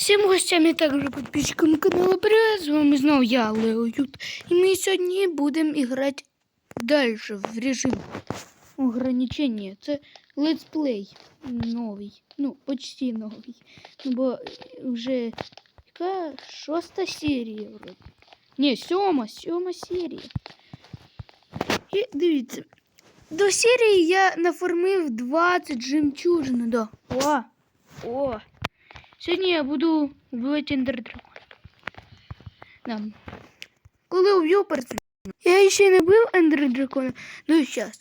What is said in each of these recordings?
Всім гостям і також підписчикам каналу Привет, з вами знову я, Лео Ют. І ми сьогодні будемо грати далі в режим ограничення. Це летсплей новий. Ну, почти новий. Ну, бо вже яка шоста серія вроде. Ні, сьома, сьома серія. І дивіться. До серії я нафармив 20 жемчужин. Да. О! О! Сьогодні я буду вбивати ендердракона. Да. Коли уб'ю персону. Я ще не бив ендердракона, ну і зараз.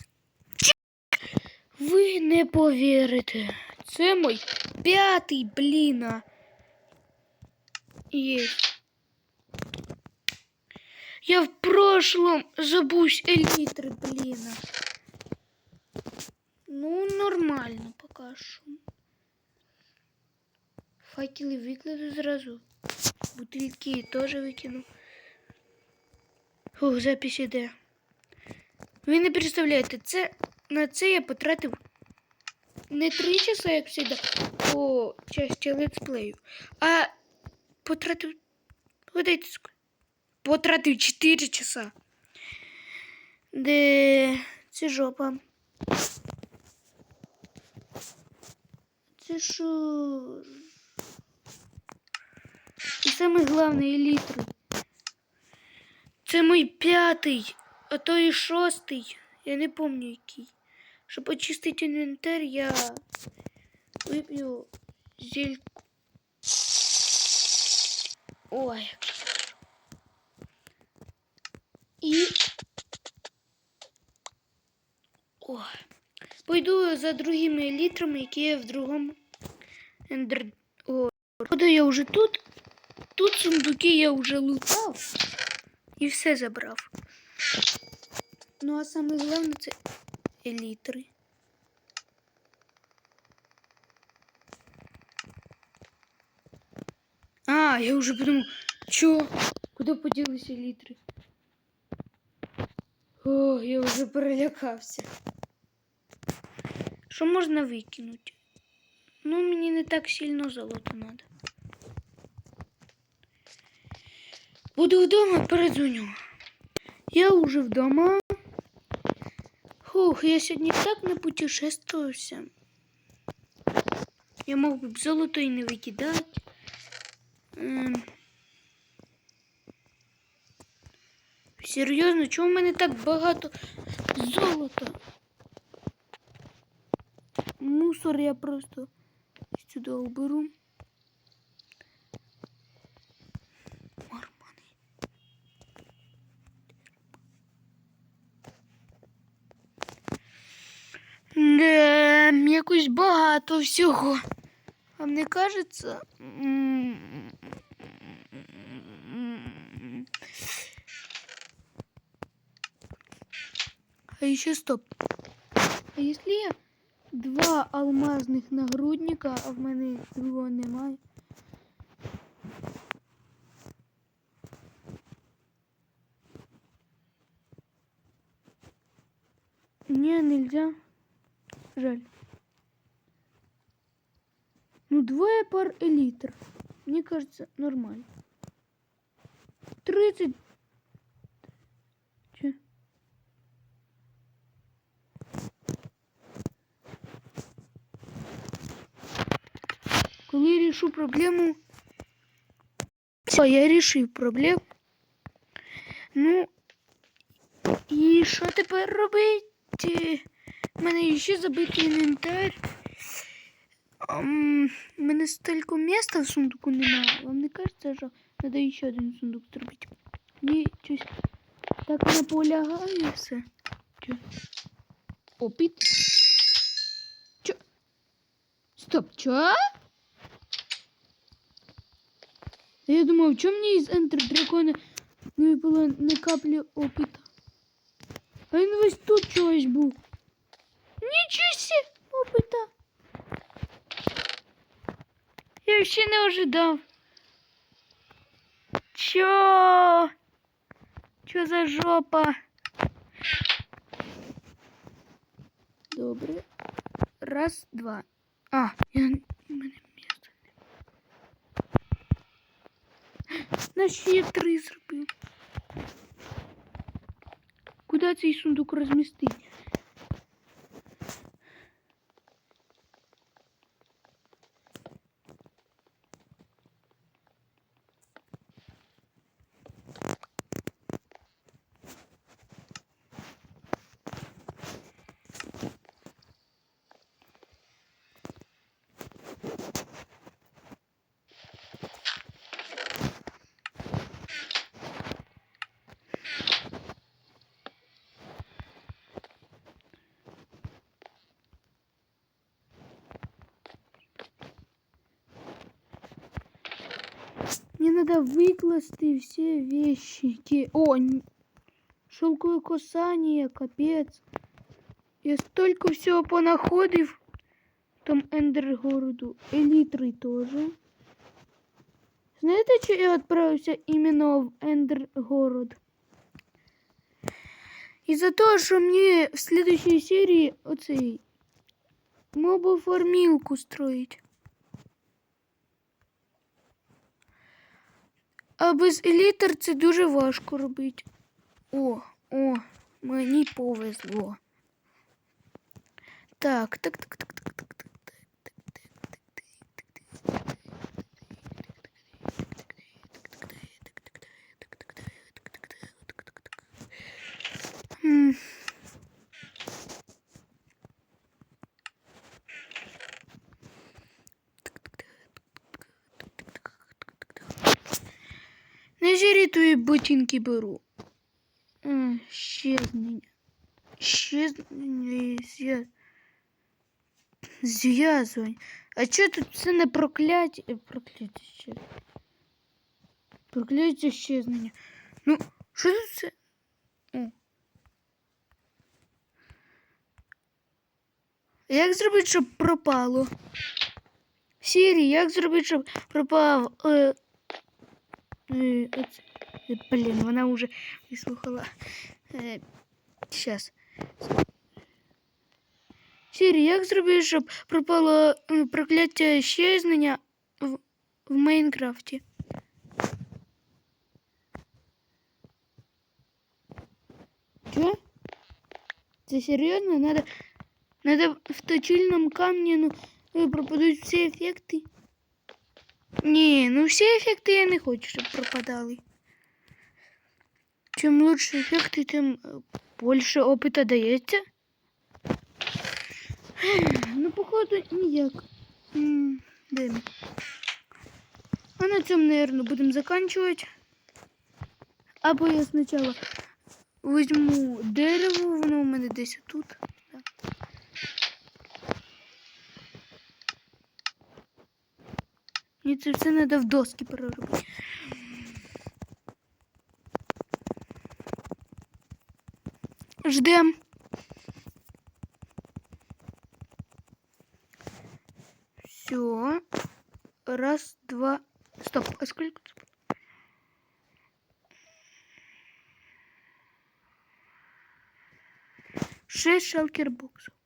Ви не повірите. Це мой п'ятий, бліна. Є. Я в прошлом забусь елітри, бліна. Ну, нормально пока що. Факели викладу зразу. Бутильки теж викину. Фух, запись іде. Ви не представляєте, це, на це я потратив не 3 часа, як завжди, по часті летсплею, а потратив. Гадайте, потратив 4 часа. Де це жопа. Це що? І саме головне елітри. Це мій п'ятий, а то і шостий. Я не пам'ятаю який. Щоб очистити інвентар, я вип'ю зельку. Ой. І. Ой. Пойду за другими елітрами, які є в другому ендер... О, я вже тут. Тут сундуки я вже лутав і все забрав. Ну а саме головне це елітри. А, я вже подумав, чо? Куди поділися елітри? О, я вже перелякався. Що можна викинути? Ну, мені не так сильно золото треба. Буду вдома, передзвоню. Я уже вдома. Хух, я сьогодні так не путешествувався. Я мог би золото і не викидати. Ем. Серйозно, чому в мене так багато золота? Мусор я просто сюди уберу. Да, якось багато всього. А мені кажеться. А еще стоп. А если я два алмазних нагрудника, а в мене другого немає? Не, нельзя. Жаль. Ну, двое пар элитр. Мне кажется, нормально. 30. Че? Коли я рішу проблему. Все, я рішив проблему. Ну, і що тепер робити? У мене ще забитий інвентар. У мене стільки місця в сундуку немає. Вам не кажеться, що треба ще один сундук зробити? Мені щось так наполягає все. Чо? Опіт. Чо? Стоп, чо? Я думав, чому мені із Ентер Дракона не випало ні каплі опита? А він весь тут чогось був. Нічого сі опита. Я ще не ожидав. Чо? Чо за жопа? Добре. Раз, два. А, я... у мене місця. На ще три зробив. Куди цей сундук розмістить? Мне надо выкласти все вещики. О, шелковое касание, капец. Я столько всего понаходив. Там Ендергороду. Елітри теж. Знаєте, чи я відправився іменно в Ендергород? Із-за того, що мені в следующей серії оцей мобоформілку строїть. А без елітр це дуже важко робити. О, о, мені повезло. Так, так, так, так, так, так, так, так, так, так, так, так. Твої ботинки беру. Щезнення. Щезнення і зв'яз... Зв'язування. А чого тут це не прокляття? Е, Прокляття ще. Прокляття щезнення. Ну, що тут це? О. Як зробити, щоб пропало? Сірі, як зробити, щоб пропав? Е, блін, вона вже вислухала. Е, щас. Сірі, як зробити, щоб пропало е, прокляття щезнення в, в Майнкрафті? Чо? Це серйозно? Надо, надо в точильном камні ну, е, пропадуть всі ефекти. Ні, ну всі ефекти я не хочу, щоб пропадали. Чим лучше ефекти, тим е, більше опита дається. Ну, походу, ніяк. А на цьому, наверное, будемо заканчивать. Або я спочатку візьму дерево, воно у мене десь тут. Мені це все треба в доски переробити. Ждем. Все. Раз, два. Стоп. А сколько? Шесть шалкер боксов.